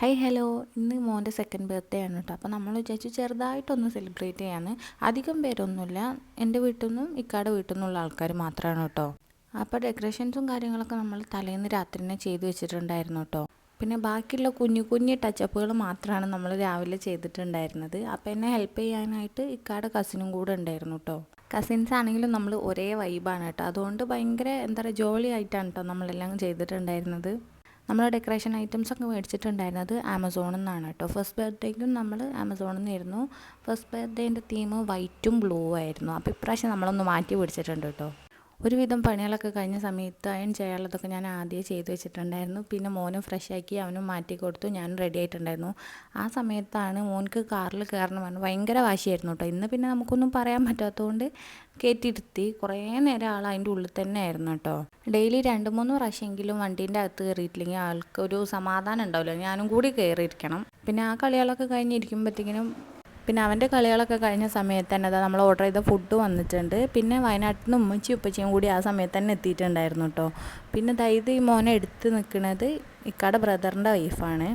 High hello ഇന്ന് മോന്റെ second birthday ആണ് കേട്ടോ അപ്പോൾ നമ്മൾ വിചാരിച്ചു ചെറുതായിട്ടൊന്ന് സെലിബ്രേറ്റ് ചെയ്യാന്ന്. അധികം പേരൊന്നുമില്ല. എന്റെ വീട്ടിൽ നിന്നും ഇക്കാടെ വീട്ടിൽ നിന്നുള്ള ആൾക്കാർ മാത്രമാണ് കേട്ടോ അപ്പോൾ ഡെക്കറേഷൻസും കാര്യങ്ങളൊക്കെ നമ്മൾ തലേന്ന് രാത്രി തന്നെ ചെയ്തു വെച്ചിട്ടുണ്ടായിരുന്നു കേട്ടോ പിന്നെ ബാക്കിയുള്ള കുഞ്ഞു കുഞ്ഞു ടച്ചപ്പുകൾ മാത്രമാണ് നമ്മൾ രാവിലെ ചെയ്തിട്ടുണ്ടായിരുന്നത്. അപ്പോൾ എന്നെ ഹെൽപ്പ് ചെയ്യാനായിട്ട് ഇക്കാടെ കസിനും കൂടെ ഉണ്ടായിരുന്നു കേട്ടോ കസിൻസ് ആണെങ്കിലും നമ്മൾ ഒരേ വൈബാണ് കേട്ടോ അതുകൊണ്ട് ഭയങ്കര എന്താ പറയുക ജോളി ആയിട്ടാണ് കേട്ടോ നമ്മളെല്ലാം ചെയ്തിട്ടുണ്ടായിരുന്നത്. നമ്മൾ ഡെക്കറേഷൻ ഐറ്റംസ് ഒക്കെ മേടിച്ചിട്ടുണ്ടായിരുന്നത് ആമസോണിൽ നിന്നാണ് കേട്ടോ ഫസ്റ്റ് ബർത്ത്ഡേക്കും നമ്മൾ ആമസോണിൽ നിന്നായിരുന്നു ഫസ്റ്റ് ബർത്ത്ഡേന്റെ തീം വൈറ്റും ബ്ലൂ ആയിരുന്നു. അപ്പോൾ ഇപ്രാവശ്യം നമ്മളൊന്ന് മാറ്റി പിടിച്ചിട്ടുണ്ട് കേട്ടോ ഒരുവിധം പണികളൊക്കെ കഴിഞ്ഞ സമയത്ത് അയൺ ചെയ്യാനുള്ളതൊക്കെ ഞാൻ ആദ്യം ചെയ്തു വെച്ചിട്ടുണ്ടായിരുന്നു. പിന്നെ മോനും ഫ്രഷ് ആക്കി അവനും മാറ്റി കൊടുത്തു. ഞാൻ റെഡി ആയിട്ടുണ്ടായിരുന്നു. ആ സമയത്താണ് മോൻക്ക് കാറിൽ കയറണം പറഞ്ഞു ഭയങ്കര വാശിയായിരുന്നു കേട്ടോ. ഇന്ന് പിന്നെ നമുക്കൊന്നും പറയാൻ പറ്റാത്തതുകൊണ്ട് കയറ്റിയിരുത്തി കുറേ നേരം ആൾ അതിന്റെ ഉള്ളിൽ തന്നെ ആയിരുന്നു കേട്ടോ. ഡെയിലി രണ്ട് മൂന്ന് പ്രാവശ്യമെങ്കിലും വണ്ടീന്റെ അകത്ത് കയറിയിട്ടില്ലെങ്കിൽ ആൾക്കൊരു സമാധാനം ഉണ്ടാവില്ല. ഞാനും കൂടി കയറിയിരിക്കണം. പിന്നെ ആ കളികളൊക്കെ കഴിഞ്ഞിരിക്കുമ്പോഴത്തേക്കിനും പിന്നെ അവന്റെ കളികളൊക്കെ കഴിഞ്ഞ സമയത്ത് തന്നെ അതാ നമ്മൾ ഓർഡർ ചെയ്ത ഫുഡ് വന്നിട്ടുണ്ട്. പിന്നെ വയനാട്ടിൽ നിന്ന് ഉമ്മച്ചി ഉപ്പച്ചിയും കൂടി ആ സമയത്ത് തന്നെ എത്തിയിട്ടുണ്ടായിരുന്നു കേട്ടോ പിന്നെ ദൈത് ഈ മോനെ എടുത്ത് നിൽക്കുന്നത് ഇക്കാടെ ബ്രദറിന്റെ വൈഫാണ്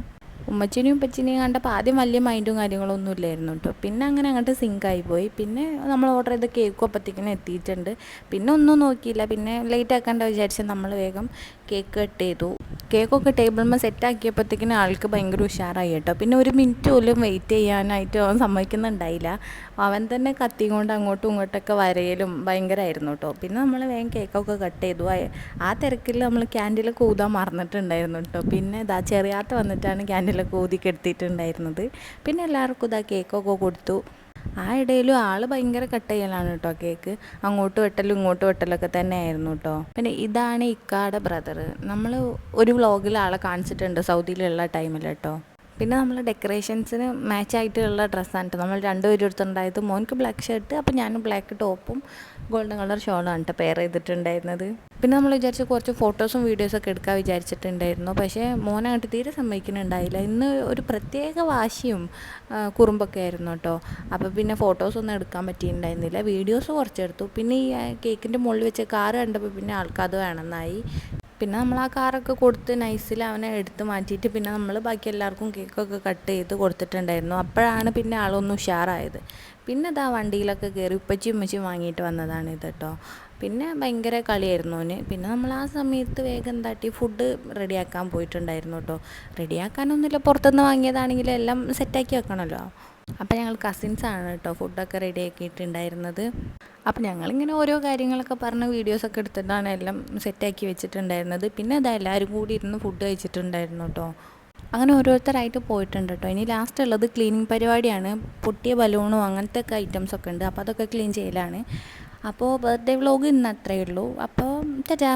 ഉമ്മച്ചിനെയും ഉപ്പച്ചിനെയും കണ്ടപ്പോൾ ആദ്യം വലിയ മൈൻഡും കാര്യങ്ങളൊന്നും ഇല്ലായിരുന്നു കേട്ടോ പിന്നെ അങ്ങനെ അങ്ങോട്ട് സിങ്കായി പോയി. പിന്നെ നമ്മൾ ഓർഡർ ചെയ്ത കേക്കും അപ്പത്തേക്കിനും എത്തിയിട്ടുണ്ട്. പിന്നെ ഒന്നും നോക്കിയില്ല. പിന്നെ ലേറ്റ് ആക്കേണ്ട വിചാരിച്ച് നമ്മൾ വേഗം കേക്ക് കട്ട് ചെയ്തു. കേക്കൊക്കെ സെറ്റ് ആക്കിയപ്പോഴത്തേക്കിനും ആൾക്ക് ഭയങ്കര ഉഷാറായി കേട്ടോ. പിന്നെ ഒരു മിനിറ്റ് പോലും വെയിറ്റ് ചെയ്യാനായിട്ട് അവൻ സമ്മതിക്കുന്നുണ്ടായില്ല. അവൻ തന്നെ കത്തി കൊണ്ട് അങ്ങോട്ടും ഇങ്ങോട്ടൊക്കെ വരയലും ഭയങ്കരമായിരുന്നു കേട്ടോ. പിന്നെ നമ്മൾ വേഗം കേക്കൊക്കെ കട്ട് ചെയ്തു. ആ തിരക്കിൽ നമ്മൾ ക്യാൻഡിലൊക്കെ ഊതാൻ മറന്നിട്ടുണ്ടായിരുന്നു കേട്ടോ. പിന്നെ ഇതാ ചെറിയാത്ത വന്നിട്ടാണ് ക്യാൻഡിലൊക്കെ ഊതിക്കെടുത്തിട്ടുണ്ടായിരുന്നത്. പിന്നെ എല്ലാവർക്കും ഇതാ കേക്കൊക്കെ കൊടുത്തു. ആ ഇടയിലും ആൾ ഭയങ്കര കട്ട് ചെയ്യലാണ് കേട്ടോ കേക്ക്. അങ്ങോട്ട് വെട്ടലും ഇങ്ങോട്ട് വെട്ടലൊക്കെ തന്നെ ആയിരുന്നു കേട്ടോ പിന്നെ ഇതാണ് ഇക്കാടെ ബ്രദർ നമ്മൾ ഒരു വ്ളോഗിൽ ആളെ കാണിച്ചിട്ടുണ്ട് സൗദിയിലുള്ള ടൈമിൽ കേട്ടോ പിന്നെ നമ്മൾ ഡെക്കറേഷൻസിന് മാച്ച് ആയിട്ടുള്ള ഡ്രസ്സാണ് കേട്ടോ നമ്മൾ രണ്ടുപേരും എടുത്തുണ്ടായത് മോൻക്ക് ബ്ലാക്ക് ഷർട്ട് അപ്പോൾ ഞാനും ബ്ലാക്ക് ടോപ്പും ഗോൾഡൻ കളർ ഷോളാണ് കേട്ടോ പെയർ ചെയ്തിട്ടുണ്ടായിരുന്നത്. പിന്നെ നമ്മൾ വിചാരിച്ച് കുറച്ച് ഫോട്ടോസും വീഡിയോസൊക്കെ എടുക്കാൻ വിചാരിച്ചിട്ടുണ്ടായിരുന്നു. പക്ഷേ അങ്ങോട്ട് തീരെ സമ്മതിക്കുന്നുണ്ടായില്ല. ഇന്ന് ഒരു പ്രത്യേക വാശിയും കുറുമ്പൊക്കെ ആയിരുന്നു കേട്ടോ അപ്പോൾ പിന്നെ ഫോട്ടോസൊന്നും എടുക്കാൻ പറ്റിയിട്ടുണ്ടായിരുന്നില്ല. വീഡിയോസ് കുറച്ചെടുത്തു. പിന്നെ ഈ കേക്കിന്റെ മുകളിൽ വെച്ച് കാറ് കണ്ടപ്പോൾ പിന്നെ ആൾക്കത് വേണമെന്നായി. പിന്നെ നമ്മൾ ആ കാറൊക്കെ കൊടുത്ത് നൈസിൽ അവനെ എടുത്ത് മാറ്റിയിട്ട് പിന്നെ നമ്മൾ ബാക്കി എല്ലാവർക്കും കേക്കൊക്കെ കട്ട് ചെയ്ത് കൊടുത്തിട്ടുണ്ടായിരുന്നു. അപ്പോഴാണ് പിന്നെ ആളൊന്നും ഉഷാറായത്. പിന്നെ ആ വണ്ടിയിലൊക്കെ കയറി ഉപ്പച്ചി ഉമ്മച്ചി വാങ്ങിയിട്ട് വന്നതാണ് ഇത് കേട്ടോ പിന്നെ ഭയങ്കര കളിയായിരുന്നു അവന് പിന്നെ നമ്മൾ ആ സമയത്ത് വേഗം തട്ടി ഫുഡ് റെഡിയാക്കാൻ പോയിട്ടുണ്ടായിരുന്നു കേട്ടോ റെഡിയാക്കാനൊന്നുമില്ല പുറത്തുനിന്ന് വാങ്ങിയതാണെങ്കിൽ എല്ലാം സെറ്റാക്കി വെക്കണമല്ലോ അപ്പോൾ ഞങ്ങൾ കസിൻസാണ് കേട്ടോ ഫുഡൊക്കെ റെഡി ആക്കിയിട്ടുണ്ടായിരുന്നത്. അപ്പോൾ ഞങ്ങളിങ്ങനെ ഓരോ കാര്യങ്ങളൊക്കെ പറഞ്ഞ് വീഡിയോസൊക്കെ എടുത്തിട്ടാണ് എല്ലാം സെറ്റാക്കി വെച്ചിട്ടുണ്ടായിരുന്നത്. പിന്നെ അതാ എല്ലാവരും കൂടി ഇരുന്ന് ഫുഡ് കഴിച്ചിട്ടുണ്ടായിരുന്നു കേട്ടോ അങ്ങനെ ഓരോരുത്തരായിട്ട് പോയിട്ടുണ്ട് കേട്ടോ ഇനി ലാസ്റ്റ് ഉള്ളത് ക്ലീനിങ് പരിപാടിയാണ്. പൊട്ടിയ ബലൂണും അങ്ങനത്തെ ഒക്കെ ഐറ്റംസ് ഒക്കെ ഉണ്ട്. അപ്പോൾ അതൊക്കെ ക്ലീൻ ചെയ്യലാണ്. അപ്പോൾ ബർത്ത്ഡേ വ്ളോഗ് ഇന്ന് അത്രയേ ഉള്ളൂ. അപ്പോൾ ചേച്ചാ